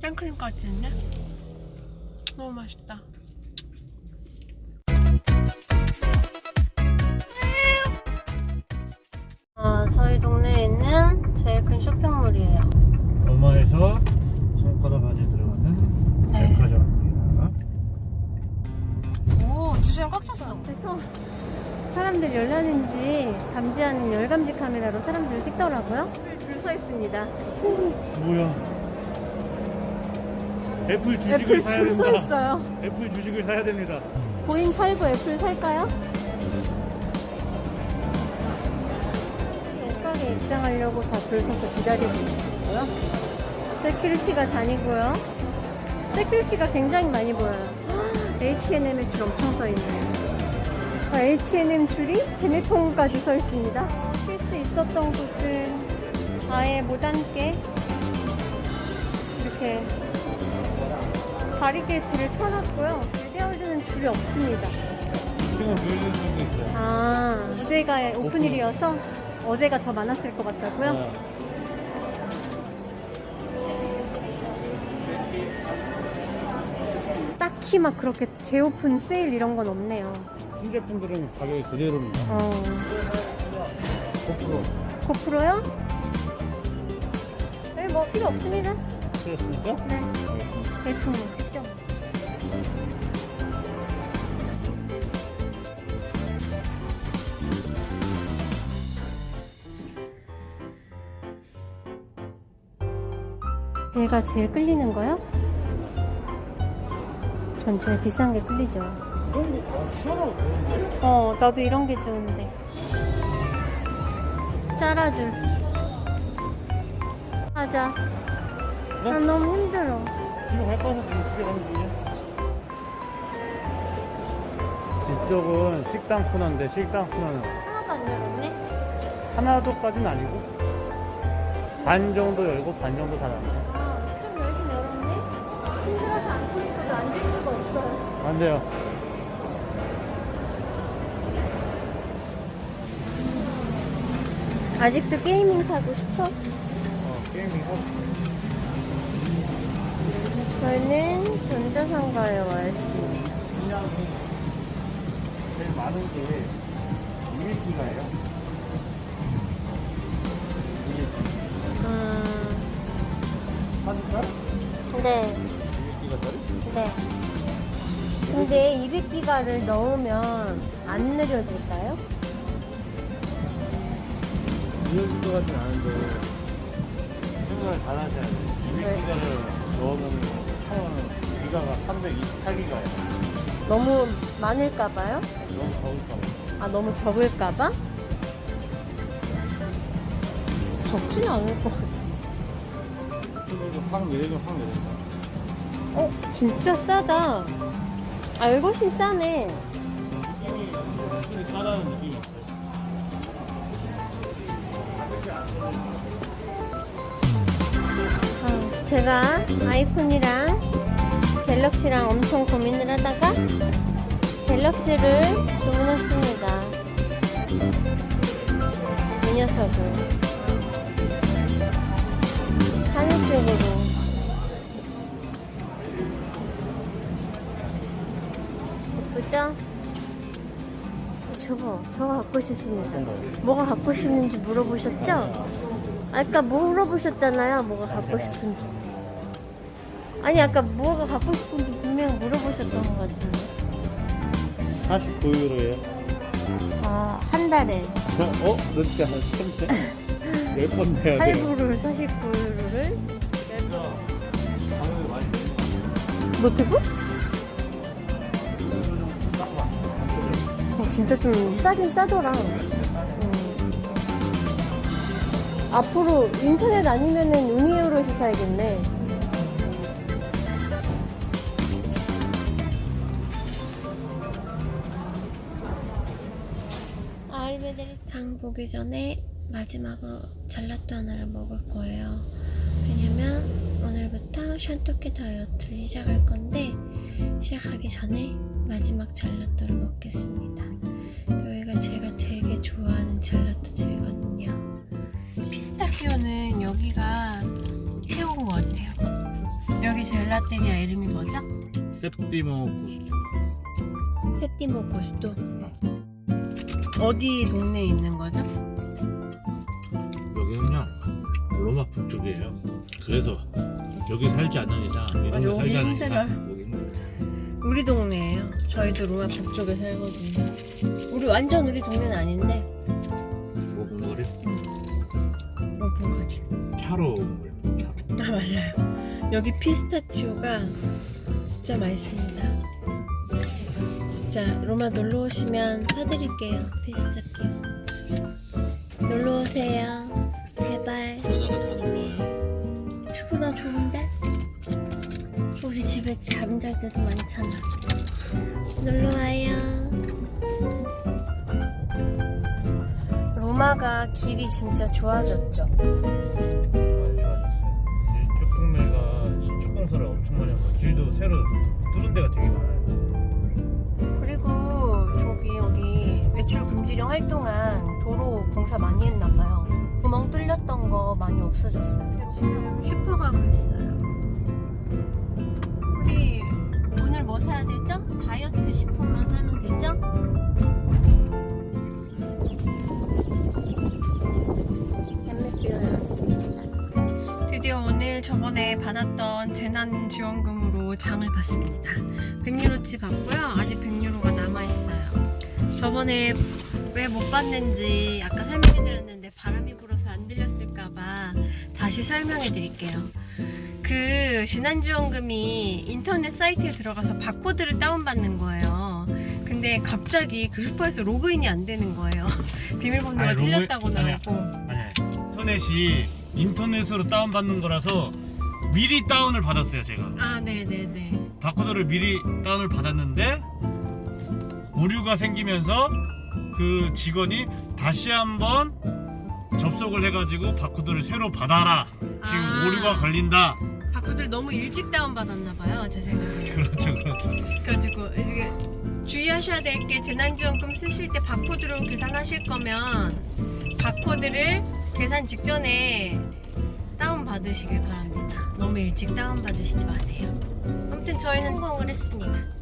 생크림까지 있네. 너무 맛있다. 어, 저희 동네에 있는 제일 큰 쇼핑몰이에요. 엄마에서 손가락 안에 들어가는 네. 백화점입니다. 오, 주차장 꽉 찼어. 그래서 사람들 열나는지 감지하는 열감지 카메라로 사람들을 찍더라고요. 줄 서 있습니다. 뭐야? 애플 주식을 애플 사야 줄 서 된다. 있어요. 애플 주식을 사야 됩니다. 보잉 팔고 애플 살까요? 가게 입장하려고 다 줄 서서 기다리고 있고요. 세큐리티가 다니고요. 세큐리티가 굉장히 많이 보여요. H&M의 줄 엄청 서 있네요. 아, H&M 줄이 개내통까지 서 있습니다. 쉴 수 있었던 곳은 아예 못 앉게 이렇게 바리게이트를 쳐놨고요. 에드월드는 줄이 없습니다. 지금 보여줄 수도 있어요. 아, 어제가 오픈일이어서 어제가 더 많았을 것 같다고요? 네. 딱히 막 그렇게 재오픈 세일 이런 건 없네요. 신제품들은 가격이 그대로입니다. 어, 고프로 고프로요? 네, 뭐 필요 없습니다. 그렇습니까? 네. 대충 뭐 직접. 얘가 제일 끌리는 거요? 전 제일 비싼 게 끌리죠. 어, 나도 이런 게 좋은데. 짜라줄. 하자. 나 너무 힘들어. 집에 갈 거서 집에 가면 되냐? 이쪽은 식당 코너인데 식당 코너는 하나도 안 열었네. 하나도까지는 아니고 반 정도 열고 반 정도 닫았네. 아, 좀 열긴 열었네. 힘들어서 앉고 싶어도 앉을 수가 없어요. 안 돼요. 아직도 게이밍 사고 싶어? 어, 게임이고 저희는 전자상가에 와 있습니다. 분량이 제일 많은 게 200기가예요. 이게 음, 사줄까? 네, 200기가짜리? 네. 근데 200기가를 넣으면 안 느려질까요? 200기가까지는 아는데 생각을 잘 하셔야 돼요. 200기가를 넣으면 총 기가가 328기가예요. 너무 많을까봐요? 너무 적을까 봐. 아, 너무 적을까봐? 적지는 않을 것 같은데. 그래도 확 내리면 확 내린다. 어, 진짜 싸다. 아, 이거 훨씬 싸네. 느낌이 확실히 싸다는 느낌이 있어요. 어, 제가 아이폰이랑 갤럭시랑 엄청 고민을 하다가 갤럭시를 주문했습니다. 이 녀석을 하늘색으로 예쁘죠? 저거, 저거 갖고 싶습니다. 뭐가 갖고 싶은지 물어보셨죠? 아까 물어보셨잖아요. 뭐가 갖고 싶은지. 아니 아까 뭐가 갖고 싶은지 분명 물어보셨던 것 같은데. 49유로예요. 아, 한 달에 어? 너 진짜 한 천재? 몇번 내야 돼? 할부를 49유로를 가격이 많이 내리네. 노트북? 어, 진짜 좀 싸긴 싸더라. 음. 앞으로 인터넷 아니면은 유니에어로에서 사야겠네. 장 보기 전에 마지막으로 젤라또 하나를 먹을 거예요. 왜냐면 오늘부터 샨토끼 다이어트를 시작할 건데 시작하기 전에 마지막 젤라또를 먹겠습니다. 여기가 제가 되게 좋아하는 젤라또 집이거든요. 피스타치오는 여기가 최고인 것 같아요. 여기 젤라테리아 이름이 뭐죠? 세프티모 구스토. 세티모 고스토. 어디 동네에 있는 거죠? 여기는요 로마 북쪽이에요. 그래서 여기 살지 않는 이상, 이런 아, 데 여기 살지 않는 힘들어요. 이상 여기 힘들어요. 우리 동네예요. 저희도 로마 북쪽에 살거든요. 우리 완전 우리 동네는 아닌데 5분 거리 5분 거리. 차로 차로. 아 맞아요. 여기 피스타치오가 진짜 맛있습니다. 진짜 로마 놀러 오시면 사드릴게요. 피스타치오. 놀러 오세요. 제발. 그러다가 다 놀러와요. 주부나 좋은데? 우리 집에 잠잘 때도 많잖아. 놀러 와요. 로마가 길이 진짜 좋아졌죠. 많이 좋아졌어요. 이 교통매가 신축 공사를 엄청 많이 하고 길도 새로 뚫은 데가 되게 많아요. 활동한 도로 공사 많이 했나 봐요. 구멍 뚫렸던 거 많이 없어졌어요. 지금 슈퍼 가고 있어요. 우리 오늘 뭐 사야 되죠? 다이어트 식품만 사면 되죠? 드디어 오늘 저번에 받았던 재난지원금으로 장을 봤습니다. 100유로치 받고요. 아직 100유로가 남아있어요. 저번에 왜못 받는지 아까 설명해 드렸는데 바람이 불어서 안 들렸을까봐 다시 설명해 드릴게요. 그 재난지원금이 인터넷 사이트에 들어가서 바코드를 다운받는 거예요. 근데 갑자기 그 슈퍼에서 로그인이 안 되는 거예요. 비밀번호가 아니, 로그- 틀렸다고 아니야. 나오고. 아니 인터넷이 인터넷으로 다운받는 거라서 미리 다운을 받았어요 제가. 아, 네네네. 바코드를 미리 다운을 받았는데 오류가 생기면서 그 직원이 다시 한번 접속을 해가지고 바코드를 새로 받아라. 지금 아. 오류가 걸린다. 바코드를 너무 일찍 다운 받았나 봐요, 제 생각에. 그렇죠, 그렇죠. 그래가지고 이게 주의하셔야 될 게 재난지원금 쓰실 때 바코드로 계산하실 거면 바코드를 계산 직전에 다운 받으시길 바랍니다. 너무 일찍 다운 받으시지 마세요. 아무튼 저희는 성공을 했습니다.